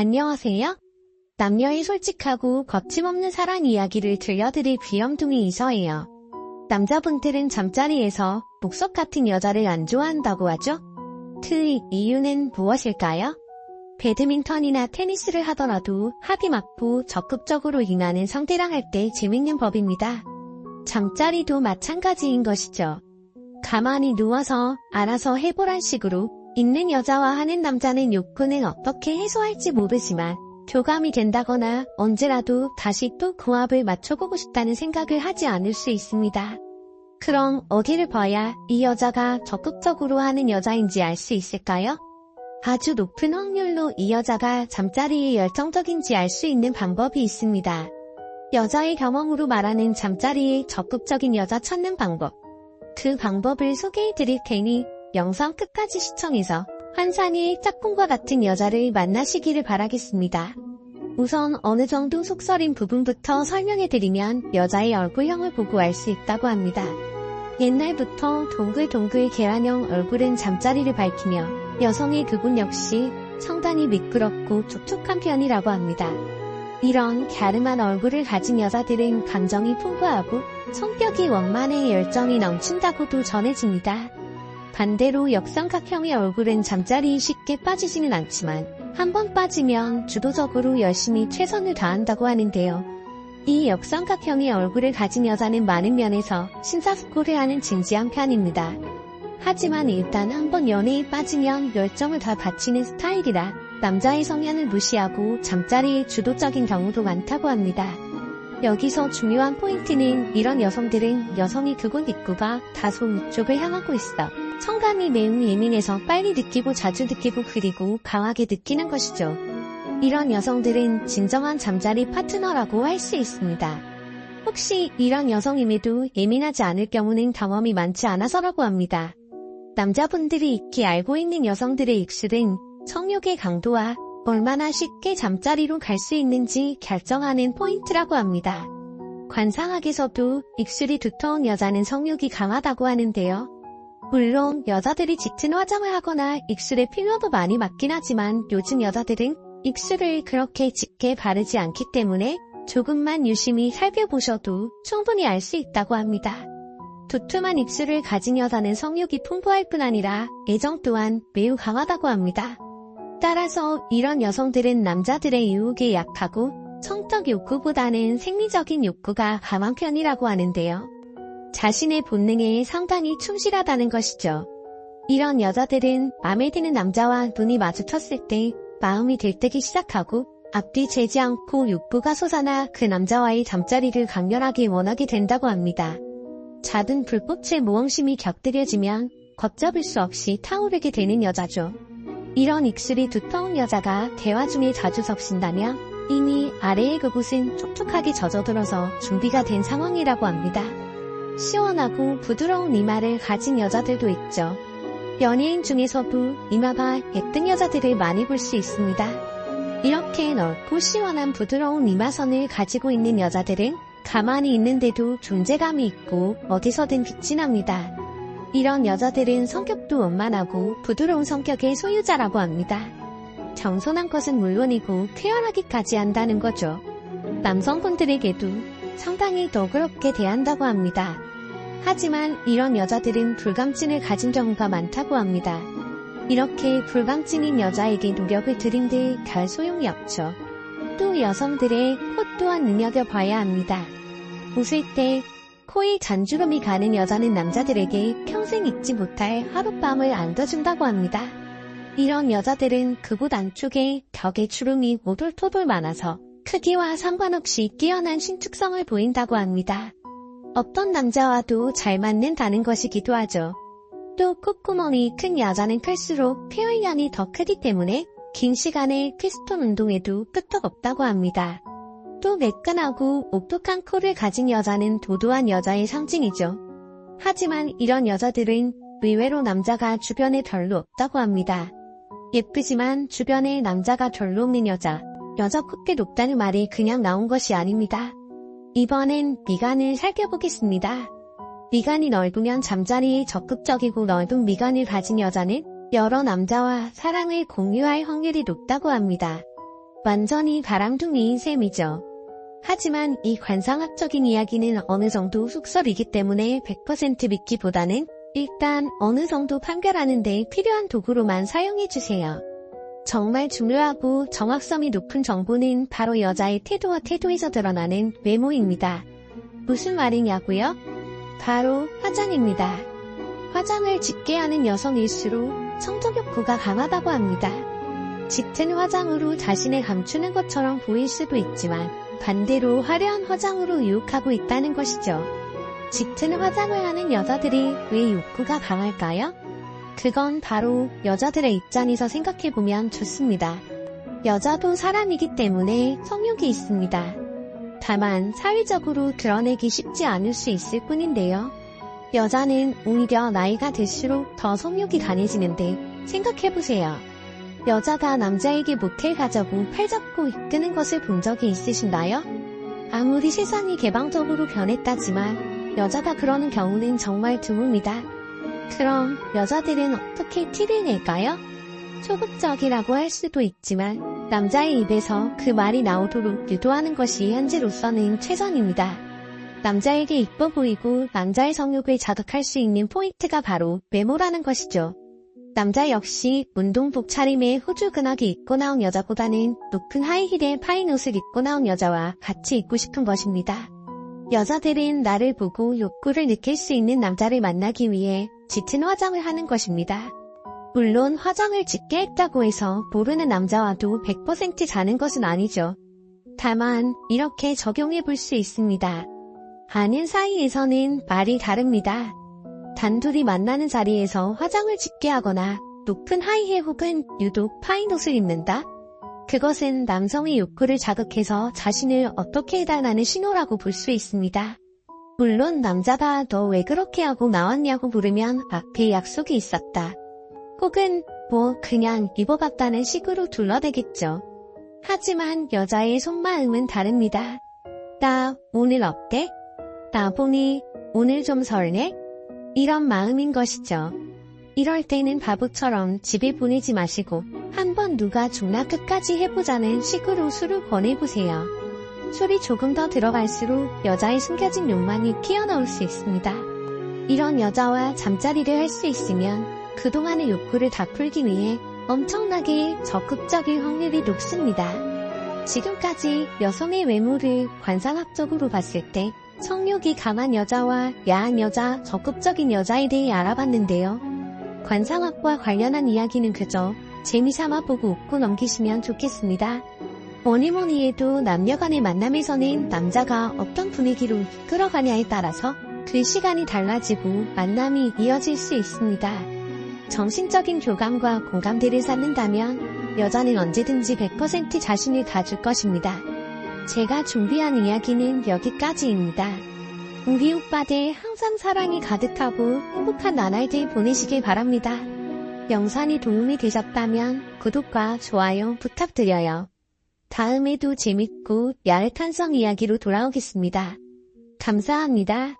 안녕하세요. 남녀의 솔직하고 거침없는 사랑 이야기를 들려드릴 귀염둥이 이서예요. 남자분들은 잠자리에서 목석 같은 여자를 안 좋아한다고 하죠? 그 이유는 무엇일까요? 배드민턴이나 테니스를 하더라도 합이 맞고 적극적으로 임하는 상대랑 할 때 재밌는 법입니다. 잠자리도 마찬가지인 것이죠. 가만히 누워서 알아서 해보란 식으로 있는 여자와 하는 남자는 욕구는 어떻게 해소할지 모르지만 교감이 된다거나 언제라도 다시 또 궁합을 맞춰보고 싶다는 생각을 하지 않을 수 있습니다. 그럼 어디를 봐야 이 여자가 적극적으로 하는 여자인지 알 수 있을까요? 아주 높은 확률로 이 여자가 잠자리에 열정적인지 알 수 있는 방법이 있습니다. 여자의 경험으로 말하는 잠자리에 적극적인 여자 찾는 방법. 그 방법을 소개해 드릴 테니 영상 끝까지 시청해서 환상의 짝꿍과 같은 여자를 만나시기를 바라겠습니다. 우선 어느 정도 속설인 부분부터 설명해 드리면 여자의 얼굴형을 보고 알 수 있다고 합니다. 옛날부터 동글동글 계란형 얼굴은 잠자리를 밝히며 여성의 그분 역시 상당히 미끄럽고 촉촉한 편이라고 합니다. 이런 갸름한 얼굴을 가진 여자들은 감정이 풍부하고 성격이 원만해 열정이 넘친다고도 전해집니다. 반대로 역삼각형의 얼굴은 잠자리에 쉽게 빠지지는 않지만 한 번 빠지면 주도적으로 열심히 최선을 다한다고 하는데요. 이 역삼각형의 얼굴을 가진 여자는 많은 면에서 신사숙고를하는 진지한 편입니다. 하지만 일단 한 번 연애에 빠지면 열정을 다 바치는 스타일이라 남자의 성향을 무시하고 잠자리에 주도적인 경우도 많다고 합니다. 여기서 중요한 포인트는 이런 여성들은 여성이 그곳 입구가 다소 위쪽을 향하고 있어 청감이 매우 예민해서 빨리 느끼고 자주 느끼고 그리고 강하게 느끼는 것이죠. 이런 여성들은 진정한 잠자리 파트너라고 할 수 있습니다. 혹시 이런 여성임에도 예민하지 않을 경우는 경험이 많지 않아서라고 합니다. 남자분들이 익히 알고 있는 여성들의 입술은 성욕의 강도와 얼마나 쉽게 잠자리로 갈 수 있는지 결정하는 포인트라고 합니다. 관상학에서도 입술이 두터운 여자는 성욕이 강하다고 하는데요. 물론 여자들이 짙은 화장을 하거나 입술에 필러도 많이 맞긴 하지만 요즘 여자들은 입술을 그렇게 짙게 바르지 않기 때문에 조금만 유심히 살펴보셔도 충분히 알 수 있다고 합니다. 두툼한 입술을 가진 여자는 성욕이 풍부할 뿐 아니라 애정 또한 매우 강하다고 합니다. 따라서 이런 여성들은 남자들의 유혹에 약하고 성적 욕구보다는 생리적인 욕구가 강한 편이라고 하는데요. 자신의 본능에 상당히 충실하다는 것이죠. 이런 여자들은 마음에 드는 남자와 눈이 마주쳤을 때 마음이 들뜨기 시작하고 앞뒤 재지 않고 욕구가 솟아나 그 남자와의 잠자리를 강렬하게 원하게 된다고 합니다. 작은 불꽃의 모험심이 격들여지면 걷잡을 수 없이 타오르게 되는 여자죠. 이런 입술이 두터운 여자가 대화 중에 자주 적신다면 이미 아래의 그곳은 촉촉하게 젖어들어서 준비가 된 상황이라고 합니다. 시원하고 부드러운 이마를 가진 여자들도 있죠. 연예인 중에서도 이마가 예쁜 여자들을 많이 볼 수 있습니다. 이렇게 넓고 시원한 부드러운 이마선을 가지고 있는 여자들은 가만히 있는데도 존재감이 있고 어디서든 빛이 납니다. 이런 여자들은 성격도 원만하고 부드러운 성격의 소유자라고 합니다. 정선한 것은 물론이고 쾌활하기까지 한다는 거죠. 남성분들에게도 상당히 너그럽게 대한다고 합니다. 하지만 이런 여자들은 불감증을 가진 경우가 많다고 합니다. 이렇게 불감증인 여자에게 노력을 들인들 별 소용이 없죠. 또 여성들의 코 또한 눈여겨봐야 합니다. 웃을 때 코에 잔주름이 가는 여자는 남자들에게 평생 잊지 못할 하룻밤을 안겨준다고 합니다. 이런 여자들은 그곳 안쪽에 벽에 주름이 오돌토돌 많아서 크기와 상관없이 뛰어난 신축성을 보인다고 합니다. 어떤 남자와도 잘 맞는다는 것이기도 하죠. 또 콧구멍이 큰 여자는 클수록 표현량이 더 크기 때문에 긴 시간의 피스톤 운동에도 끄떡없다고 합니다. 또 매끈하고 옥독한 코를 가진 여자는 도도한 여자의 상징이죠. 하지만 이런 여자들은 의외로 남자가 주변에 별로 없다고 합니다. 예쁘지만 주변에 남자가 별로 없는 여자, 여자 콧대 높다는 말이 그냥 나온 것이 아닙니다. 이번엔 미간을 살펴보겠습니다. 미간이 넓으면 잠자리에 적극적이고 넓은 미간을 가진 여자는 여러 남자와 사랑을 공유할 확률이 높다고 합니다. 완전히 바람둥이인 셈이죠. 하지만 이 관상학적인 이야기는 어느 정도 속설이기 때문에 100% 믿기보다는 일단 어느 정도 판별하는 데 필요한 도구로만 사용해주세요. 정말 중요하고 정확성이 높은 정보는 바로 여자의 태도와 태도에서 드러나는 외모입니다. 무슨 말이냐고요? 바로 화장입니다. 화장을 짙게 하는 여성일수록 성적 욕구가 강하다고 합니다. 짙은 화장으로 자신을 감추는 것처럼 보일 수도 있지만 반대로 화려한 화장으로 유혹하고 있다는 것이죠. 짙은 화장을 하는 여자들이 왜 욕구가 강할까요? 그건 바로 여자들의 입장에서 생각해보면 좋습니다. 여자도 사람이기 때문에 성욕이 있습니다. 다만 사회적으로 드러내기 쉽지 않을 수 있을 뿐인데요. 여자는 오히려 나이가 들수록 더 성욕이 강해지는데 생각해보세요. 여자가 남자에게 모텔 가자고 팔잡고 이끄는 것을 본 적이 있으신가요? 아무리 세상이 개방적으로 변했다지만 여자가 그러는 경우는 정말 드뭅니다. 그럼 여자들은 어떻게 티를 낼까요? 소극적이라고 할 수도 있지만 남자의 입에서 그 말이 나오도록 유도하는 것이 현재로서는 최선입니다. 남자에게 이뻐 보이고 남자의 성욕을 자극할 수 있는 포인트가 바로 외모라는 것이죠. 남자 역시 운동복 차림에 호주근하게 입고 나온 여자보다는 높은 하이힐에 파인 옷을 입고 나온 여자와 같이 입고 싶은 것입니다. 여자들은 나를 보고 욕구를 느낄 수 있는 남자를 만나기 위해 짙은 화장을 하는 것입니다. 물론 화장을 짙게 했다고 해서 모르는 남자와도 100% 자는 것은 아니죠. 다만 이렇게 적용해 볼 수 있습니다. 아는 사이에서는 말이 다릅니다. 단둘이 만나는 자리에서 화장을 짙게 하거나 높은 하이힐 혹은 유독 파인 옷을 입는다? 그것은 남성의 욕구를 자극해서 자신을 어떻게 해달라는 신호라고 볼 수 있습니다. 물론 남자가 너왜 그렇게 하고 나왔냐고 물으면 앞에 약속이 있었다. 혹은 뭐 그냥 입어봤다는 식으로 둘러대겠죠. 하지만 여자의 속마음은 다릅니다. 나 오늘 어때? 나 보니 오늘 좀 설레? 이런 마음인 것이죠. 이럴 때는 바보처럼 집에 보내지 마시고 한번 누가 죽나 끝까지 해보자는 식으로 술을 권해보세요. 술이 조금 더 들어갈수록 여자의 숨겨진 욕망이 튀어나올 수 있습니다. 이런 여자와 잠자리를 할 수 있으면 그동안의 욕구를 다 풀기 위해 엄청나게 적극적일 확률이 높습니다. 지금까지 여성의 외모를 관상학적으로 봤을 때 성욕이 강한 여자와 야한 여자, 적극적인 여자에 대해 알아봤는데요. 관상학과 관련한 이야기는 그저 재미삼아 보고 웃고 넘기시면 좋겠습니다. 뭐니 뭐니 해도 남녀 간의 만남에서는 남자가 어떤 분위기로 이끌어가냐에 따라서 그 시간이 달라지고 만남이 이어질 수 있습니다. 정신적인 교감과 공감대를 쌓는다면 여자는 언제든지 100% 자신을 가질 것입니다. 제가 준비한 이야기는 여기까지입니다. 우리 오빠들 항상 사랑이 가득하고 행복한 나날들 보내시길 바랍니다. 영상이 도움이 되셨다면 구독과 좋아요 부탁드려요. 다음에도 재밌고 야릇한 성 이야기로 돌아오겠습니다. 감사합니다.